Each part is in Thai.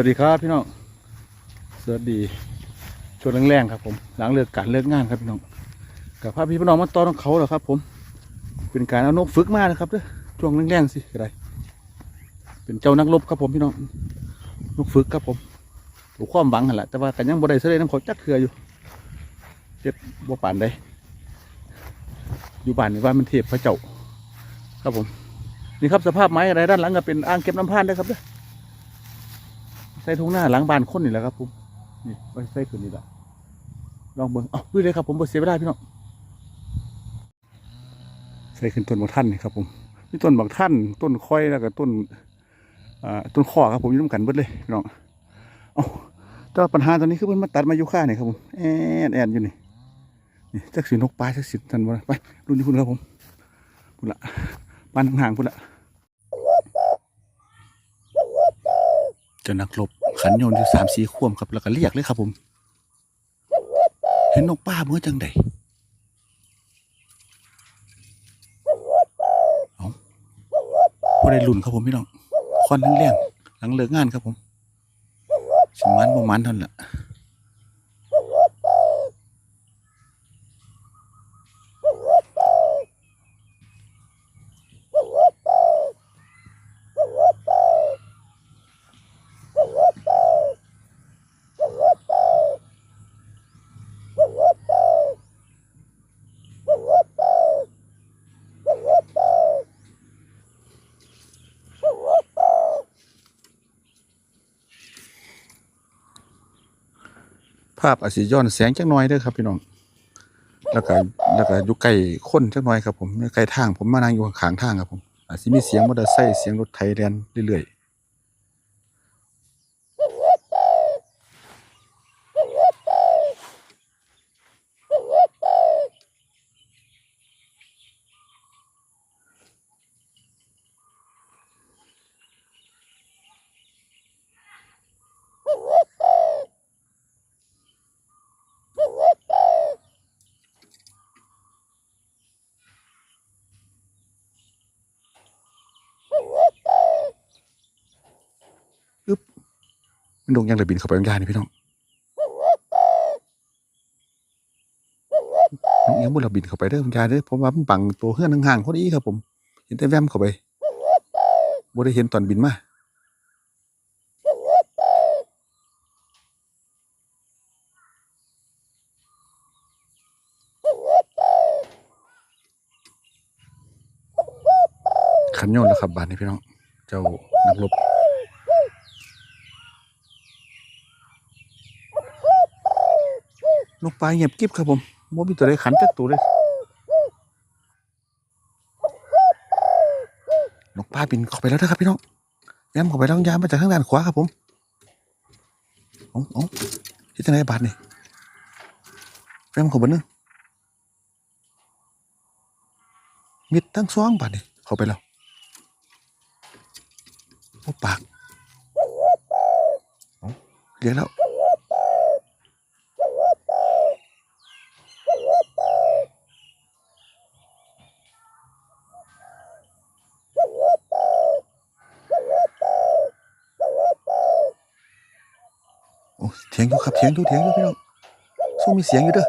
วัสดีครับพี่น้อง สวัสดีช่วงแรงๆครับผม หลังเลิกการเลิกงานครับพี่น้อง กับพาพี่พี่น้องมาต้อนเขาเหรอครับ ผม เป็นการเอานกฝึกมานะครับเด้อช่วงแรงๆสิก็ได้เป็นเจ้านักรบครับผมพี่น้อง นกฝึกครับผมถูกความหวังหันแหละแต่ว่ากันยังบ่ได้เสด็จน้ำขาจักเถื่ออยู่เจ็ดบ่ป่านใดอยู่บ้านนี่ว่ามันเทพพระเจ้า ครับผม นี่ครับสภาพไม้อะไรด้านหลังก็เป็นอ่างเก็บน้ำพันได้ครับเด้อ ใส่ทุ่งหน้าหลังบ้านคนนี่แหละครับผมนี่ไว้ใส่คืนนี่แหละลองเบิ่งเอ้าดูเลยครับผมบ่เสียเวลาพี่น้องใส่ขึ้นต้นบางท่านนี่ครับผมมีต้นบางท่านต้นค่อยแล้วก็ต้นอ่าต้นข้อครับผมยู่น้ำกันเบิดเลยพี่น้องเอาแต่ปัญหาตอนนี้คือเพิ่นมาตัดมายู่ค่านี่ครับผมแอนแอนอยู่นี่นี่จักสีนกปลาจักสีทันบ่ไปรุ่นนี้คุณครับผมพุ่นละบ้านห่างๆพุ่นละ เจะนักรบขันโยนอยู่สามสี่ข่วมครับ แล้วก็เรียกเลยครับผม เห็นนกป้าเมื่อจังใดเอาพอได้ลุ่นครับผมพี่น้องควันทั้งเรงหลังเลิกงานครับผมสมันประมาณท่านั้นแหละ ภาพอาจจะย้อนแสงจักหน่อยเด้อครับพี่น้องแล้วก็แล้วก็อยู่ใกล้คนจักหน่อยครับผมใกล้ทางผมมานั่งอยู่ข้างทางครับผมอาจจะมีเสียงมอเตอร์ไซค์เสียงรถไถแล่นเรื่อยๆ มันดงยังเลยบินเข้าไปบางยานนี่พี่น้องน้องเอียงบุญเราบินเข้าไปเด้อบางยานเด้อผมว่ามันบังตัวเฮือนห่างๆพอดีครับผม เห็นแต่แวมเข้าไปบ่ได้เห็นตอนบินมาขันยนแล้วครับบานนี้พี่น้อง เจ้านักรบ นกปลาเงียบกริบครับผมบ่มีตัวใดขันจักตัวเลยนกปลาบินเข้าไปแล้วนะครับพี่น้องย้มเข้าไปแล้วยามมาจากข้างด้านขวาครับผมเอ๋อาที่จะไหนบาทนี่แย้มเข้าไปนึงมิดทั้งสองบาทนี่เข้าไปแล้วโอ้ปากเอ้าเรียกแล้ว โอ้เถียงอยู่ครับเถียงอยู่เถียงอยู่พี่น้องสู้มีเสียงอยู่เด้อ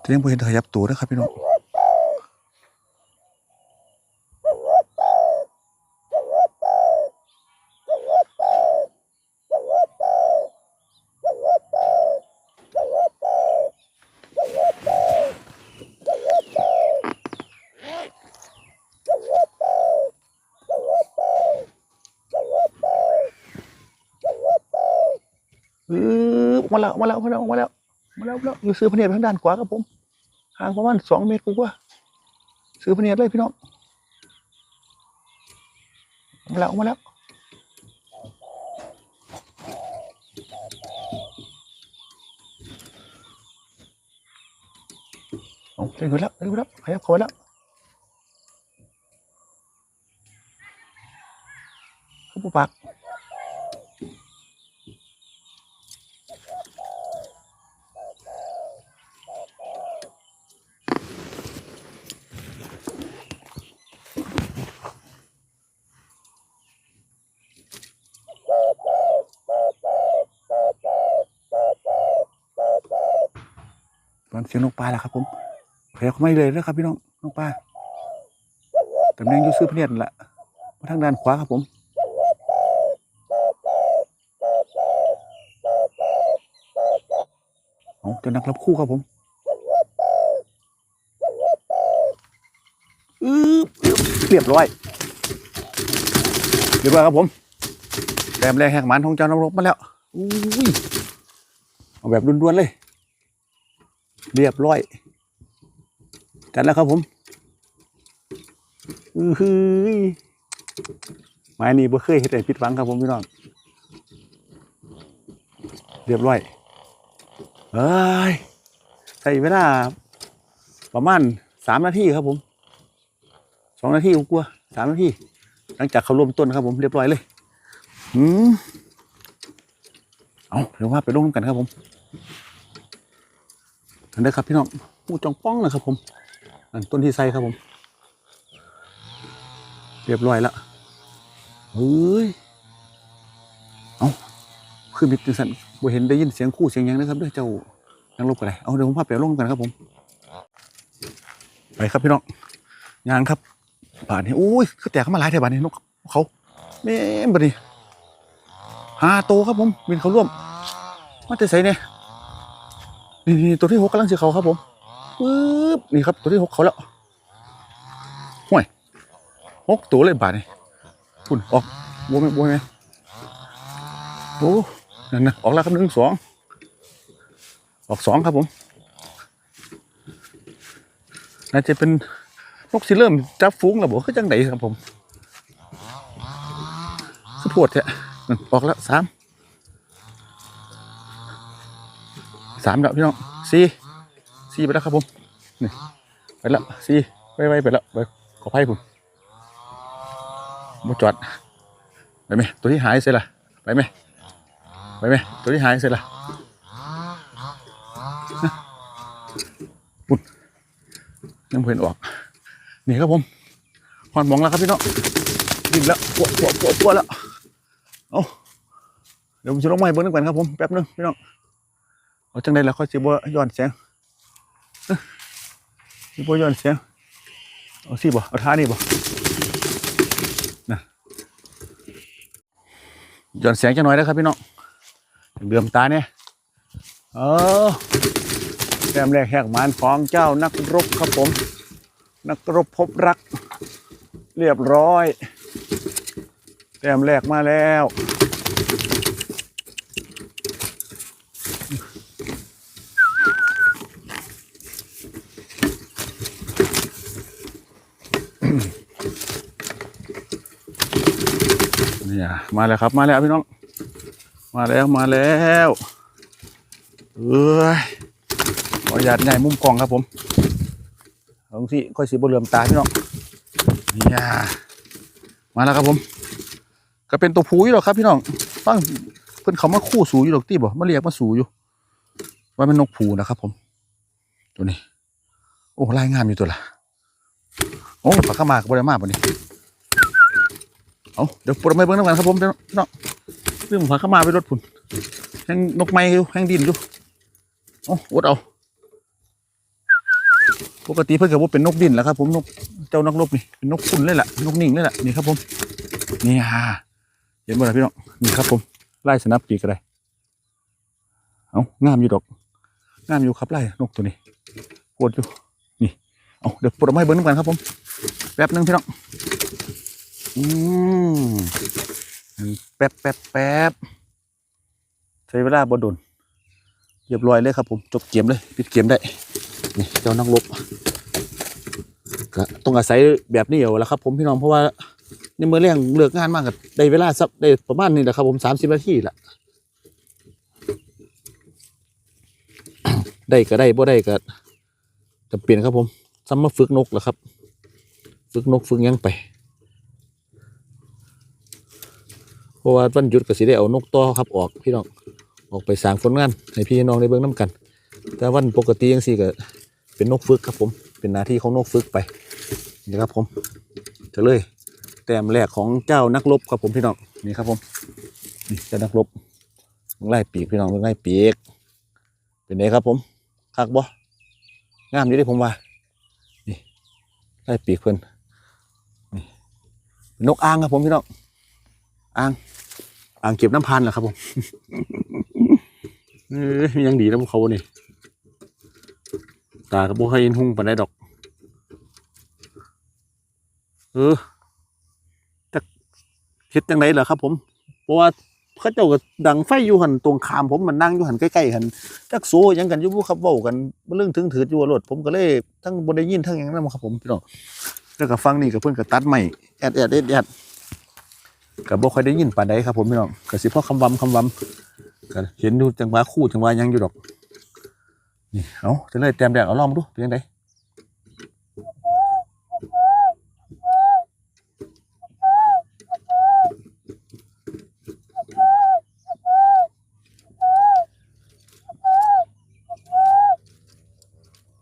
แต่ยังบ่เห็นขยับตัวนะครับพี่น้อง มาแล้วมาแล้วมาแล้วมาแล้วมาแล้วมาแล้วอยู่ซื้อพเนียดทางด้านขวาครับผมห่างประมาณสองเมตรกว่าซื้อพเนียดเลยพี่น้องมาแล้วมาแล้วเอาเล่นแล้วเล่นแล้วขยับเข้าไปแล้วปุ๊บปัก เสียงนกปลาแล้วครับ ผมเพียไม่เลยนะครับ พี่น้องนกปลาตำแหน่งยูซื้อพเนียนนแหละมาทางด้านขวาครับผมเอาจะนักรับคู่ครับผมอือเรียบร้อยเรียบร้อยครับผมแต้มแรกแหกมันของเจ้านรกมาแล้วอุ้ยเอาแบบด่วนๆเลย เรียบร้อยกันแล้วครับผมอือหือไม้นี้บ่เคยเห็นแต่ผิดหวังครับผมพี่น้อง เรียบร้อยเอ้ยใส่เวลาประมาณสามนาทีครับผมสองนาทีกลัวสามนาทีหลังจากเขารวมต้นครับผมเรียบร้อยเลยอืมเอาเดี๋ยวว่าไปลงกันครับผม อันนี้ครับพี่น้องปูจองป้องนะครับผมอันต้นที่ใสครับผม เรียบร้อยแล้วเฮ้ยเอาคือมิดจังสันบ่เห็นได้ยินเสียงคู่เสียงยังนะครับด้วยเจ้ายังลบกันเลยเอาเดี๋ยวผมพาไปลงกันครับผม ไปครับพี่น้องยางครับบาทนี้อุ้ยคือแตกเข้ามาหลายแถวบาทนี้นกเขาแม่บัดนี้หาโตครับผมบินเขาร่วมมาแต่ใส่เนี่ย นี่นี่ตัวที่หกกำลังเสียเขาครับผมปึ๊บนี่ครับตัวที่หกเขาแล้วห่วยหกตัวเลยบาทนี้คุณออกบัวไหมบัวไหมโอ้นั่นนะออกแล้วครับหนึ่งสองออกสองครับผมน่าจะเป็นนกสิเริ่มจับฟุ้งแล้วบอกคือจังไดครับผมสุดโหดแท้ออกแล้วสาม สามแล้วพี่น้องสี่สี่ไปแล้วครับผมนี่ไปแล้วสี่ไปไปไปแล้วไปขอไพ่ผมมาจอดไปไหมตัวที่หายเสร็จละไปไหมไปไหมตัวที่หายเสร็จละปุ่นยังเพิ่นออกนี่ครับผมหอนมองแล้วครับพี่น้องดิ่งแล้วปวดปวดปวดปวดแล้วเอาเดี๋ยวผมจะลงไม้เบิ้งนึงก่อนครับผมแป๊บนึงพี่น้อง เอาจังไดแล้วค่อยสิบ่ย้อนเสียงสิบ่ย้อนเสียงเอาสิบ่เอาท่านี่บ่นะย้อนเสียงจังหน่อยนะครับพี่น้องเดือมตาเนี่ยเออแต้มแรกแหกหมานของเจ้านักรบครับผม นักรบพบรัก เรียบร้อยแต้มแรกมาแล้ว เนี่ยมาแล้วครับมาแล้วพี่น้อง มาแล้วมาแล้วเอ้ยขออนุญาตใหญ่มุมกล้องครับผมลองสิค่อยสีบเหลือมตาพี่น้องเนี่ยมาแล้วครับผม ก็เป็นตัวผูอยู่หรอกครับพี่น้องฟังเพิ่นเขามาคู่สูอยู่หรอกตีบ่มาเรียกมาสูอยู่ว่าเป็นนกผูนะครับผม ตัวนี้ โอ้ลายงามอยู่ตัวละ โอ้ปากกามากบริมาบนี้เอาเดี๋ยวปลดไม้เบิ้งน้ำกันครับผมพี่น้องเรื่องปากกามาไปรถผุนแห้งนกไม้อยู่แห้งดินอยู่เอาอดเอาปกติเพื่อนกับว่าเป็นนกดินแหละครับผมนกเจ้านกรบนี่เป็นนกคุณเลยแหละนกนิ่งเลยแหละนี่ครับผมนี่ฮะเห็นบ่ล่ะพี่น้องนี่ครับผมไล่สนับปีกอะไรเอางามอยู่ดอกงามอยู่ครับไล่นกตัวนี้ปวดอยู่นี่เอาเดี๋ยวปลดออกมาให้เบิ้งน้ำกันครับผม แป๊บนึงพี่น้องอืมแป๊บแป๊บแป๊บใช้เวลาบ่โดนเรียบร้อยเลยครับผมจบเกมเลยปิดเกมได้นี่เจ้านักรบก็ต้องอาศัยแบบนี้เอาละครับ ผมพี่น้องเพราะว่าในเมื่อเรื่องเลิกงานมากกับได้เวลาสักได้ประมาณนี้แหละครับผมสามสิบนาทีละได้ก็ได้บ่ได้ก็จะเปลี่ยนครับผมซ้ำมาฝึกนกแหละครับ ฝึกนกฝึกยังไป เพราะว่าวันหยุดก็สิได้เอานกต่อครับออกพี่น้องออกไปสร้างผลงานให้พี่น้องได้เบิ่งน้กัน แต่วันปกติจังซี่ก็เป็นนกฝึกครับผม เป็นหน้าที่ของนกฝึกไปนี่ครับผมจะเลยแต้มแรกของเจ้านักรบครับผมพี่น้องนี่ครับผมนี่เจ้านักรบไล่ปีกพี่น้องไล่ปีกเป็นไงครับผมคักบ่งามอยู่ด้ผมว่านี่ไล่ปีกเพิ่นนี่เป็ นกอ่างครับผมพี่น้องอ่างอ่างเก็บน้ำพันเหรอครับผมเอ้ยยังดีนะพวกเขานี่ตากับโบให้ยินหุ่งปานได้ดอก เออจะเฮ็ดจังไดเหรอครับ ผม เพราะว่าเขาเจ้าก็ดังไฟอยู่หันตรงขามผมมันนั่งอยู่หันใกล้ๆหันจักโซหยังกันอยู่บ่ครับเว้ากันเรื่องถึงถืออยู่วรถผมก็เลยทั้งบ่ได้ยินทั้งหยังนำครับผมพี่น้อง แล้วก็ฟังนี่ก็เพิ่อนก็ตัดไม้แอดแอดแอดแอดก็บ่ค่อยได้ยินปานใดครับผมพี่น้องก็สิพ่อคำวำคำวำก็เห็นดูจังหวะคู่จังหวะยังอยู่ดอกนี่เอาจะเลยแต้มแดงเอาลองมาดูเป็นยังไง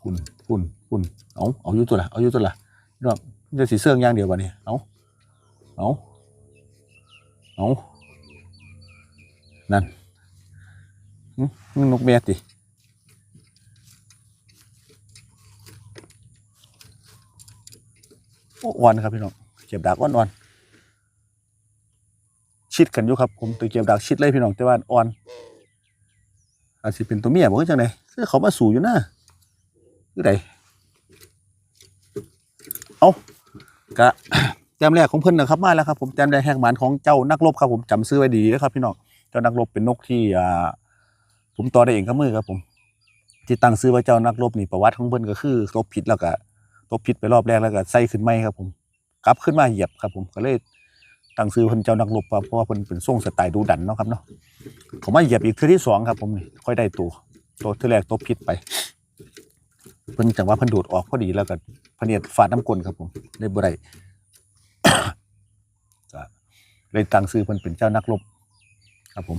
หุ่นหุ่นหุ่นเอาเอาอยู่ตัวละเอาอยู่ตัวละ พี่น้องจะสีเสื่องอย่างเดียววะนี่เอาเอาเอานั่นมึงนกแม่ติโอ้อ่อนครับพี่น้องเก็บดักอ่อนอ่อนๆชิดกันอยู่ครับ ผมตัวเก็บดักชิดเลยพี่น้องแต่ว่าอ่อนอาจจะเป็นตัวเมียบอกว่าจังไดคือเขามาสู่อยู่นะคือใด เอากะแต้มแรกของเพิ่นนะครับมาแล้วครับผมแต้มแรกแห่งหมันของเจ้านักรบครับผมจำซื้อไว้ดีนะครับ พี่น้องเจ้านักรบเป็นนกที่อ่าผมต่อได้เองกับมือครับผม ที่ตั้งซื้อว่าเจ้านักรบนี่ประวัติของเพิ่นก็คือตบผิดแล้วก็ตบผิดไปรอบแรกแล้วก็ใส่ขึ้นไม่ครับผมกลับขึ้นมาเหยียบครับผมก็เลยตั้งซื้อเพิ่นเจ้านักรบครับเพราะว่าเพิ่นเป็นทรงสไตล์ดูดันเนาะครับเนาะเขามาเหยียบอีกเทื่อที่สองครับผมนี่ค่อยได้ตัวตัวเทื่อแรกตบผิดไป เพิ่นจังว่าเพิ่นดูดออกพอดีแล้วก็ พเนียดฟาดน้ำกลนครับผมได้บ่ได้เลยตังซื้อเพิ่นเป็นเจ้านักรบครับผม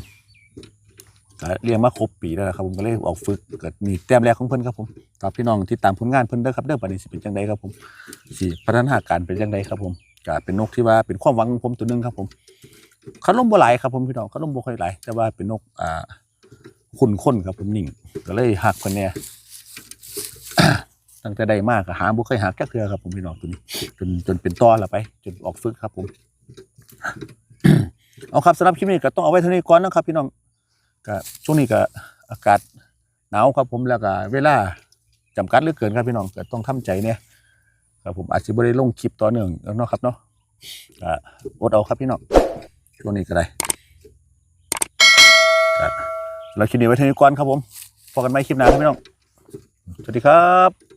เรียนมาครบปีแล้วนะครับผมก็เลยออกฝึกเกิดมีแต้มแรกของเพิ่นครับผมตามพี่น้องที่ตามผลงานเพิ่นเด้อครับเด้อปานนี้สิเป็นจังไดครับผมสิพัฒนาการเป็นจังไดครับผมก็เป็นนกที่ว่าเป็นความหวังของผมตัวหนึงครับผมเขาล้มบ่หลายครับผมพี่น้องเขาล้มบ่ค่อยหลายแต่ว่าเป็นนกอ่าขุนข้นครับผมนิ่งก็เลยหักเพิ่นแน่ ตั้งแต่ใดมากหาบ่เคยหักจักเทื่อครับผมพี่น้องตัวนี้จนจนเป็นตอล้วไป จนออกฝึกครับผม เอาครับสำหรับคลิปนี้ก็ต้องเอาไว้เท่านี้ก่อนนะครับ พี่น้องก็ช่วงนี้ก็อากาศหนาวครับผมแล้วก็เวลาจำกัดเหลือเกินครับพี่น้องก็ต้องทำใจเนี่ยครับผมอาจจะไม่ได้ลงคลิปต่อเนื่องแล้วเนาะครับเนาะก็อดเอาครับพี่น้องช่วงนี้ก็ได้ก็เราคลิปนี้ไว้เท่านี้ก่อนครับผมพบกันใหม่คลิปหน้าครับพี่น้อง สวัสดีครับ